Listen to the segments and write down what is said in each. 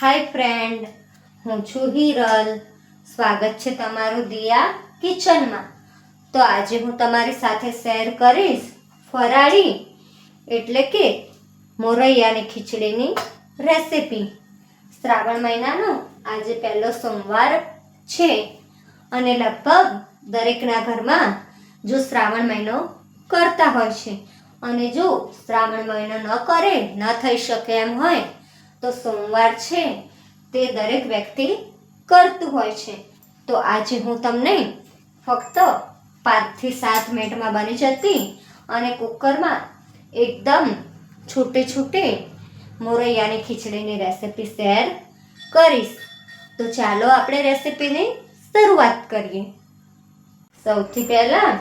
હાય friend હું છું હિરલ. સ્વાગત છે તમારું દિયા કિચનમાં. તો આજે હું તમારી સાથે શેર કરીશ ફરાળી, એટલે કે મોરૈયાની ખીચડીની રેસિપી. શ્રાવણ મહિનાનો આજે પહેલો સોમવાર છે અને લગભગ દરેકના ઘરમાં જો શ્રાવણ મહિનો કરતા હોય છે. અને જો શ્રાવણ મહિનો ન કરે, ન થઈ શકે એમ હોય તો સોમવાર છે, તે દરેક વ્યક્તિ કરતું હોય છે. તો આજે હું તમને ફક્ત પાંચથી સાત મિનિટમાં બની જતી અને કુકરમાં એકદમ છૂટે છૂટે મોરૈયાની ખીચડીની રેસિપી શેર કરીશ. તો ચાલો આપણે રેસિપીની શરૂઆત કરીએ. સૌથી પહેલાં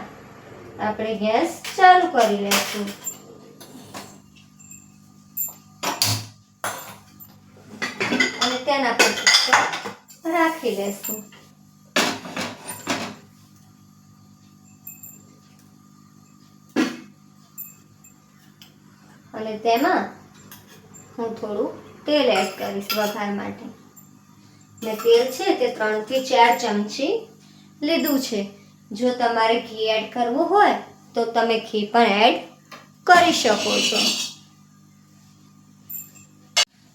આપણે ગેસ ચાલુ કરી લઈશું અને તેના પર રાખી લેશું. અને તેમાં હું થોડું તેલ એડ કરીશ વઘાર માટે. ને તેલ છે તે ત્રણથી ચાર ચમચી લીધું છે. જો તમારે ઘી એડ કરવું હોય, તો તમે ઘી પણ એડ કરી શકો છો.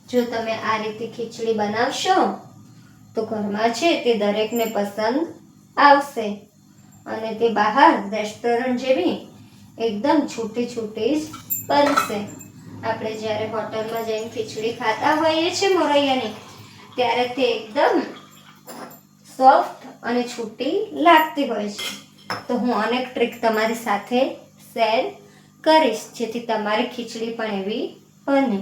જો તમે આ રીતે ખીચડી બનાવશો તો ઘરમાં છે તે દરેકને પસંદ આવશે. અને તે બહાર રેસ્ટોરન્ટ જેવી એકદમ છૂટી છૂટી જ બનશે. આપણે જ્યારે હોટલમાં જઈને ખીચડી ખાતા હોઈએ છીએ મોરૈયાની, ત્યારે તે એકદમ સોફ્ટ અને છૂટી લાગતી હોય છે. તો હું અનેક ટ્રીક તમારી સાથે શેર કરીશ, જેથી તમારી ખીચડી પણ એવી બને.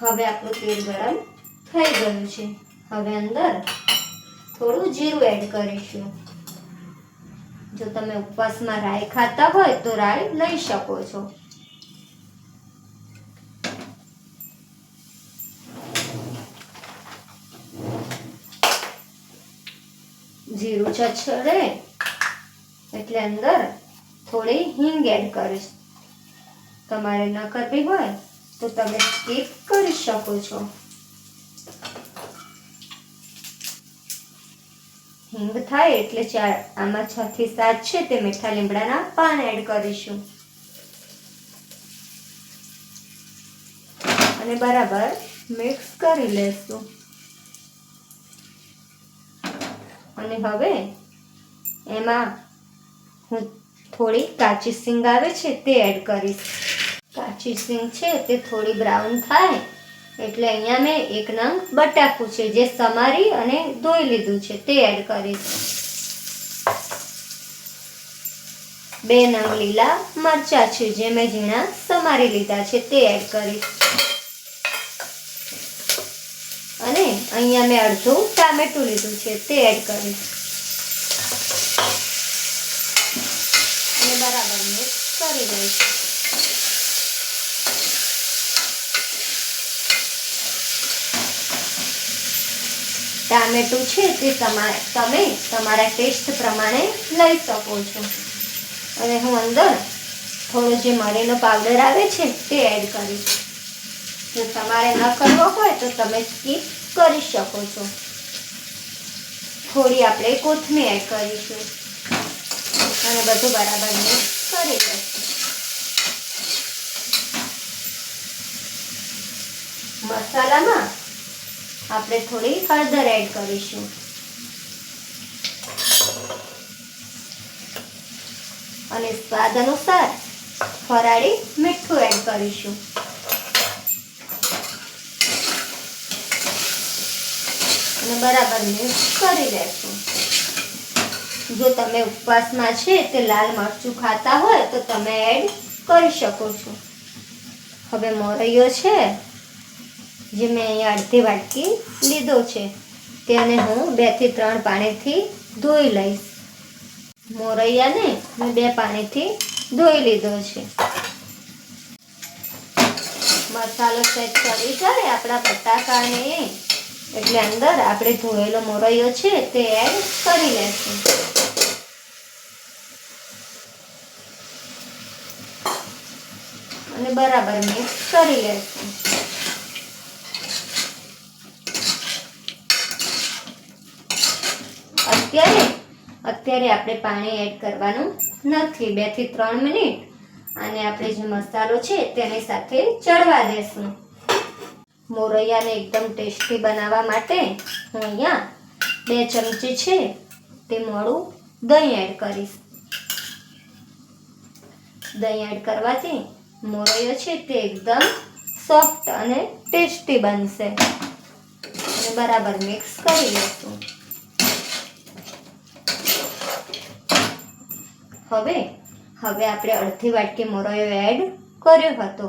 હવે આપણું તેલ ગરમ થઈ ગયું છે. હવે અંદર થોડું જીરું એડ કરીશું. જો તમે ઉપવાસમાં રાઈ ખાતા હોય તો રાઈ લઈ શકો છો. જીરું છછડે એટલે અંદર થોડી હિંગ એડ કરીશ. તમારે ન કરવી હોય તો તમે સ્કીપ કરી શકો છો. હિંગ થાય એટલે ચાર, આમાં છ થી સાત છે તે મીઠા લીમડાના પાન એડ કરીશું. અને બરાબર મિક્સ કરી લેશું. અને હવે એમાં હું થોડી કાચી સિંગ આવે છે તે એડ કરીશ. કાચી સિંગ છે તે થોડી બ્રાઉન થાય એટલે અહીંયા મેં એક નંગ બટાકું છે, જે સમારી અને ધોઈ લીધું છે. તે એડ કરીશ. બે નંગ લીલા મરચા છે, જે મેં ઝીણા સમારી લીધા છે, તે એડ કરીશ. અને અહીંયા મેં અડધું ટામેટું લીધું છે, તે એડ કરીશ. અને બરાબર મિક્સ કરી દઈશ. ટામેટું છે તે તમે તમારા ટેસ્ટ પ્રમાણે લઈ શકો છો. અને હું અંદર થોડો જે મરીનો પાવડર આવે છે તે એડ કરીશ. જો તમારે ન કરવો હોય તો તમે સ્કીપ કરી શકો છો. થોડી આપણે કોથમીર એડ કરીશું. અને બધું બરાબર મિક્સ કરી દઈશું મસાલામાં આપણે થોડી હળદર એડ કરીશું. અને સ્વાદ અનુસાર ફરાળી મીઠું એડ કરીશું. અને બરાબર મિક્સ કરી લેશું. જો તમે ઉપવાસમાં છે તે લાલ મરચું ખાતા હોય તો તમે એડ કરી શકો છો. હવે મોરૈયો છે. જે મેં અહીંયા અડધી વાટકી લીધો છે તેને હું બેથી ત્રણ પાણીથી ધોઈ લઈશ. મોરૈયાને મેં બે પાણીથી ધોઈ લીધો છે. મસાલો સેટ કરી જાય આપણા બટાકાને. એટલે અંદર આપણે ધોયેલો મોરૈયો છે તે એડ કરી લેશું. અને બરાબર મિક્સ કરી લેશું. અત્યારે આપણે પાણી એડ કરવાનું નથી. બેથી ત્રણ મિનિટ. અને આપણે જે મસાલો છે તેની સાથે ચડવા દેશું. મોરૈયાને એકદમ ટેસ્ટી બનાવવા માટે હું અહીંયા બે ચમચી છે તે મોડું દહીં એડ કરીશ. દહીં એડ કરવાથી મોરૈયો છે તે એકદમ સોફ્ટ અને ટેસ્ટી બનશે. અને બરાબર મિક્સ કરી લઈશું હવે હવે આપણે અડધી વાટકી મોરૈયો એડ કર્યો હતો.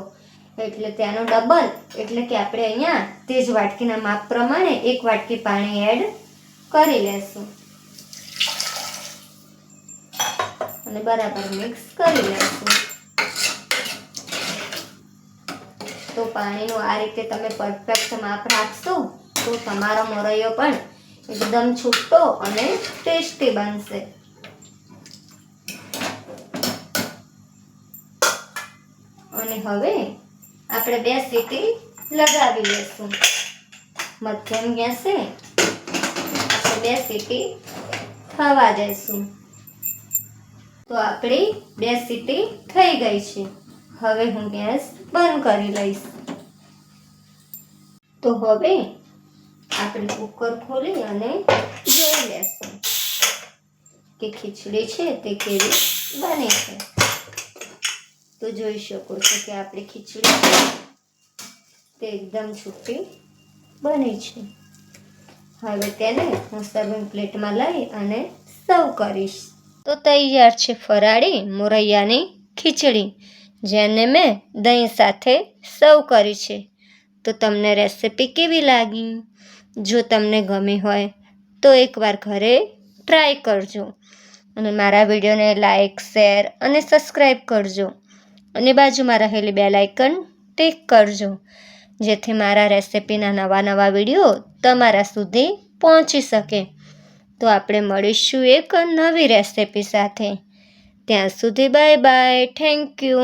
એટલે ત્યાંનો ડબલ એટલે કે આપણે અહીંયા તે જ વાટકીના માપ પ્રમાણે એક વાટકી પાણી એડ કરી લેશું. અને બરાબર મિક્સ કરી લેશું. તો પાણીનું આ રીતે તમે પરફેક્ટ માપ રાખશો, તો તમારો મોરૈયો પણ એકદમ છૂટો અને ટેસ્ટી બનશે. અને હવે આપણે બે સીટી લગાવી લઈશું મધ્યમ ગેસે બે સીટી થવા દઈશું તો આપણી બે સીટી થઈ ગઈ છે. હવે હું ગેસ બંધ કરી લઈશ. તો હવે આપણે કુકર ખોલી અને જોઈ લેશું. કે ખીચડી છે તે કેવી બને છે. તો જોઈ શકો છો કે આપણી ખીચડી તે એકદમ છૂટી બની છે. હવે તેને હું સર્વિંગ પ્લેટમાં લઈ અને સર્વ કરીશ. તો તૈયાર છે ફરાળી મોરૈયાની ખીચડી, જેને મેં દહીં સાથે સર્વ કરી છે. તો તમને રેસિપી કેવી લાગી? જો તમને ગમી હોય તો એકવાર ઘરે ટ્રાય કરજો. અને મારા વિડીયોને લાઇક શેર અને સબસ્ક્રાઈબ કરજો. અને બાજુમાં રહેલી બેલ આઇકન ટેક કરજો. જેથી મારા રેસિપીના નવા નવા વીડિયો તમારા સુધી પહોંચી શકે. તો આપણે મળીશું એક નવી રેસિપી સાથે. ત્યાં સુધી બાય બાય. Thank you